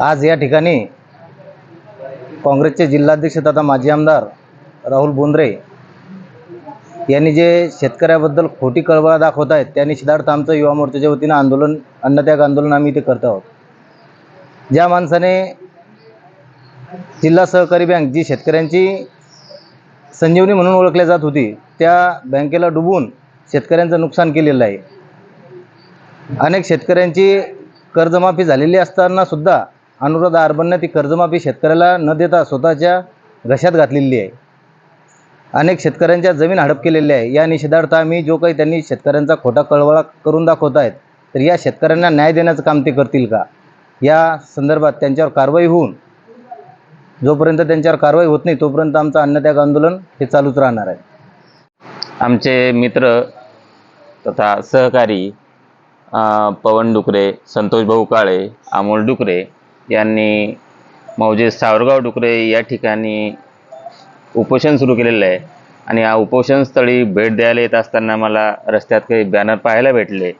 आज या ठिकाणी काँग्रेसचे जिल्हाध्यक्ष तथा माजी आमदार राहुल बोंद्रे यांनी जे शेतकऱ्याबद्दल खोटी कळवळा दाखवत आहेत त्या निषेधार्थ आमचं युवा मोर्चाच्या वतीनं आंदोलन अन्नत्याग आंदोलन आम्ही इथे करत आहोत. ज्या माणसाने जिल्हा सहकारी बँक जी शेतकऱ्यांची संजीवनी म्हणून ओळखल्या जात होती. त्या बँकेला डुबून शेतकऱ्यांचं नुकसान केलेलं आहे. अनेक शेतकऱ्यांची कर्जमाफी झालेली असताना सुद्धा अनुराधा अर्बनने ती कर्जमाफी शेतकऱ्याला न देता स्वतःच्या घशात घातलेली आहे. अनेक शेतकऱ्यांच्या जमीन हडप केलेल्या आहे. या निषेधार्थ आम्ही जो काही त्यांनी शेतकऱ्यांचा खोटा कळवळा करून दाखवत आहेत तर या शेतकऱ्यांना न्याय देण्याचं काम ते करतील का? या संदर्भात त्यांच्यावर कारवाई होऊन जोपर्यंत त्यांच्यावर कारवाई होत नाही तोपर्यंत आमचं अन्नत्याग आंदोलन हे चालूच राहणार आहे. आमचे मित्र तथा सहकारी पवन डुकरे संतोष भाऊ काळे अमोल डुकरे यांनी मौजे सावरगाव डुकरे या ठिकाणी उपोषण सुरू केलेलं आहे. आणि या उपोषणस्थळी भेट द्यायला येत असताना मला रस्त्यात काही बॅनर पाहायला भेटले.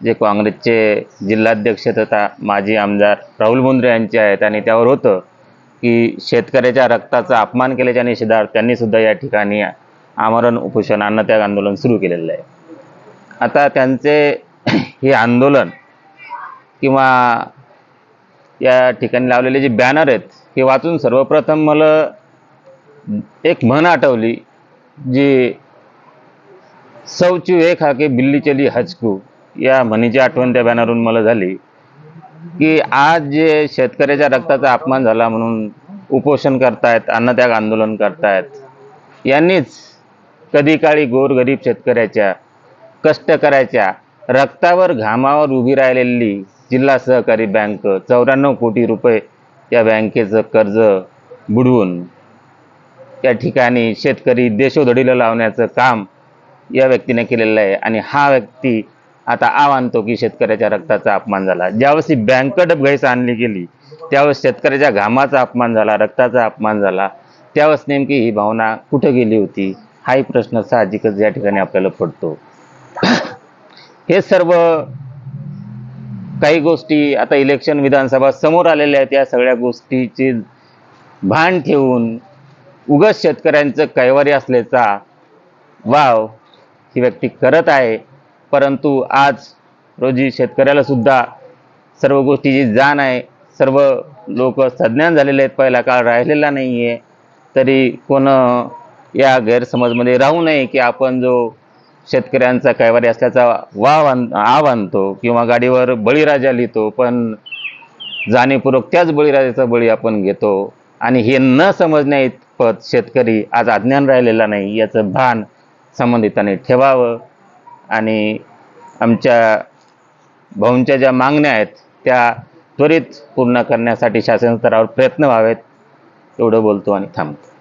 जे काँग्रेसचे जिल्हाध्यक्ष तथा माजी आमदार राहुल बोंद्रे यांचे आहेत आणि त्यावर होतं. की शेतकऱ्याच्या रक्ताचा अपमान केल्याच्या निषेधार्थ त्यांनी सुद्धा या ठिकाणी आमरण उपोषण अन्नत्याग आंदोलन सुरू केलेलं आहे. आता त्यांचे हे आंदोलन किंवा या ठिकाणी लावलेले जे बॅनर आहेत हे वाचून सर्वप्रथम मला एक म्हण आठवली जी सौची एक हाके बिल्ली चली हचकू या म्हणीची आठवण त्या बॅनरवरून मला झाली. की आज जे शेतकऱ्याच्या रक्ताचा अपमान झाला म्हणून उपोषण करतायत अन्नत्याग आंदोलन करतायत यांनीच कधी काळी गोरगरीब शेतकऱ्याच्या कष्टकऱ्याच्या रक्तावर घामावर उभी राहिलेली जिल्हा सहकारी बँक चौऱ्याण्णव कोटी रुपये या बँकेचं कर्ज बुडवून त्या ठिकाणी शेतकरी देशोधडीला लावण्याचं काम या व्यक्तीने केलेलं आहे. आणि हा व्यक्ती आता आव आणतो की शेतकऱ्याच्या रक्ताचा अपमान झाला. ज्यावेळेस ही बँक आणली गेली त्यावेळेस शेतकऱ्याच्या घामाचा अपमान झाला रक्ताचा अपमान झाला. त्यावेळेस नेमकी ही भावना कुठं गेली होती? हाही प्रश्न साहजिकच या ठिकाणी आपल्याला पडतो. हे सर्व काही गोष्टी आता इलेक्शन विधानसभा समोर आलेल्या आहेत. या सगळ्या गोष्टीची भान ठेवून उगच शेतकऱ्यांचं कैवारी असल्याचा वाव ही व्यक्ती करत आहे. परंतु आज रोजी शेतकऱ्याला सुद्धा सर्व गोष्टीची जाण आहे. सर्व लोक सज्ञान झालेले आहेत. पहिला काळ राहिलेला नाही आहे तरी कोण या गैरसमजमध्ये राहू नये की आपण जो शेतकऱ्यांचा कैवारी असल्याचा वाव आण आव आणतो किंवा गाडीवर बळीराजा लिहितो पण जाणीवपूर्वक त्याच बळीराजाचा बळी आपण घेतो. आणि हे न समजण्या इतपत शेतकरी आज अज्ञान राहिलेला नाही याचं भान संबंधितांनी ठेवावं. आणि आमच्या भाऊंच्या ज्या मागण्या आहेत त्या त्वरित पूर्ण करण्यासाठी शासन स्तरावर प्रयत्न व्हावेत एवढं बोलतो आणि थांबतो.